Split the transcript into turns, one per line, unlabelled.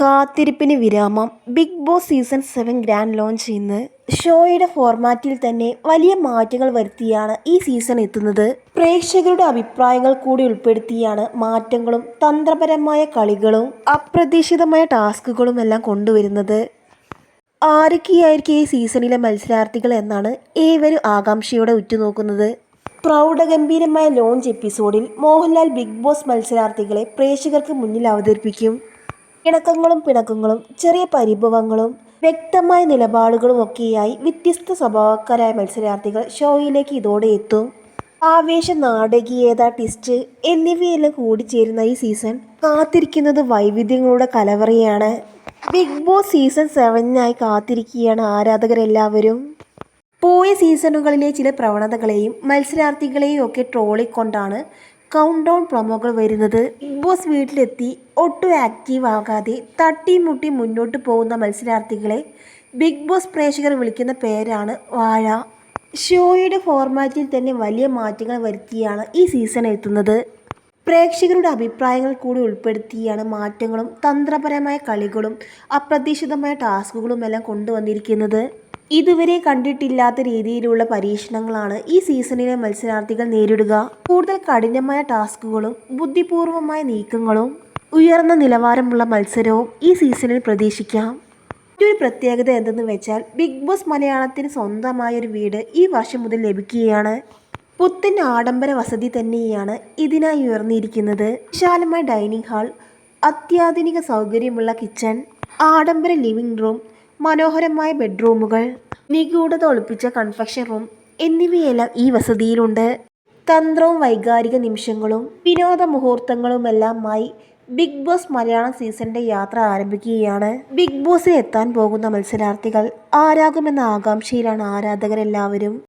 കാത്തിരിപ്പിന് വിരാമം. Bigg Boss season seven grand launch ഇന്ന്. ഷോയുടെ ഫോർമാറ്റിൽ തന്നെ വലിയ മാറ്റങ്ങൾ വരുത്തിയാണ് ഈ സീസൺ എത്തുന്നത്. പ്രേക്ഷകരുടെ അഭിപ്രായങ്ങൾ കൂടി ഉൾപ്പെടുത്തിയാണ് മാറ്റങ്ങളും തന്ത്രപരമായ കളികളും അപ്രതീക്ഷിതമായ ടാസ്കുകളും എല്ലാം കൊണ്ടുവരുന്നത്. ആരൊക്കെയായിരിക്കും ഈ സീസണിലെ മത്സരാർത്ഥികൾ എന്നാണ് ഏവരും ആകാംക്ഷയോടെ ഉറ്റുനോക്കുന്നത്. പ്രൗഢഗംഭീരമായ ലോഞ്ച് എപ്പിസോഡിൽ മോഹൻലാൽ ബിഗ് ബോസ് മത്സരാർത്ഥികളെ പ്രേക്ഷകർക്ക് മുന്നിൽ അവതരിപ്പിക്കും. ഇണക്കങ്ങളും പിണക്കങ്ങളും ചെറിയ പരിഭവങ്ങളും വ്യക്തമായ നിലപാടുകളും ഒക്കെയായി വ്യത്യസ്ത സ്വഭാവക്കാരായ മത്സരാർത്ഥികൾ ഷോയിലേക്ക് ഇതോടെ എത്തും. ആവേശ നാടകീയത ടിസ്റ്റ് എന്നിവയെല്ലാം കൂടിച്ചേരുന്ന ഈ സീസൺ കാത്തിരിക്കുന്നത് വൈവിധ്യങ്ങളുടെ കലവറയാണ്. ബിഗ് ബോസ് സീസൺ സെവനിനായി കാത്തിരിക്കുകയാണ് ആരാധകരെല്ലാവരും. പോയ സീസണുകളിലെ ചില പ്രവണതകളെയും മത്സരാർത്ഥികളെയും ഒക്കെ ട്രോളിക്കൊണ്ടാണ് കൗണ്ട് ഡൗൺ പ്രൊമോകൾ വരുന്നത്. ബിഗ് ബോസ് വീട്ടിലെത്തി ഒട്ടും ആക്റ്റീവ് ആകാതെ തട്ടിമുട്ടി മുന്നോട്ട് പോകുന്ന മത്സരാർത്ഥികളെ ബിഗ് ബോസ് പ്രേക്ഷകർ വിളിക്കുന്ന പേരാണ് വാഴ. ഷോയുടെ ഫോർമാറ്റിൽ തന്നെ വലിയ മാറ്റങ്ങൾ വരുത്തിയാണ് ഈ സീസൺ എത്തുന്നത്. പ്രേക്ഷകരുടെ അഭിപ്രായങ്ങൾ കൂടി ഉൾപ്പെടുത്തിയാണ് മാറ്റങ്ങളും തന്ത്രപരമായ കളികളും അപ്രതീക്ഷിതമായ ടാസ്കുകളും എല്ലാം കൊണ്ടുവന്നിരിക്കുന്നത്. ഇതുവരെ കണ്ടിട്ടില്ലാത്ത രീതിയിലുള്ള പരീക്ഷണങ്ങളാണ് ഈ സീസണിലെ മത്സരാർത്ഥികൾ നേരിടുക. കൂടുതൽ കഠിനമായ ടാസ്കുകളും ബുദ്ധിപൂർവമായ നീക്കങ്ങളും ഉയർന്ന നിലവാരമുള്ള മത്സരവും ഈ സീസണിൽ പ്രതീക്ഷിക്കാം. മറ്റൊരു പ്രത്യേകത എന്തെന്ന് വെച്ചാൽ ബിഗ് ബോസ് മലയാളത്തിന് സ്വന്തമായൊരു വീട് ഈ വർഷം മുതൽ ലഭിക്കുകയാണ്. പുത്തൻ ആഡംബര വസതി തന്നെയാണ് ഇതിനായി ഉയർന്നിരിക്കുന്നത്. വിശാലമായ ഡൈനിങ് ഹാൾ അത്യാധുനിക സൗകര്യമുള്ള കിച്ചൺ ആഡംബര ലിവിംഗ് റൂം മനോഹരമായ ബെഡ്റൂമുകൾ നിഗൂഢത ഒളിപ്പിച്ച കൺഫെക്ഷൻ റൂം എന്നിവയെല്ലാം ഈ വസതിയിലുണ്ട്. തന്ത്രവും വൈകാരിക നിമിഷങ്ങളും വിനോദ മുഹൂർത്തങ്ങളുമെല്ലാമായി ബിഗ് ബോസ് മലയാളം സീസണിന്റെ യാത്ര ആരംഭിക്കുകയാണ്. ബിഗ് ബോസിൽ എത്താൻ പോകുന്ന മത്സരാർത്ഥികൾ ആരാകുമെന്ന ആകാംക്ഷയിലാണ് ആരാധകരെല്ലാവരും.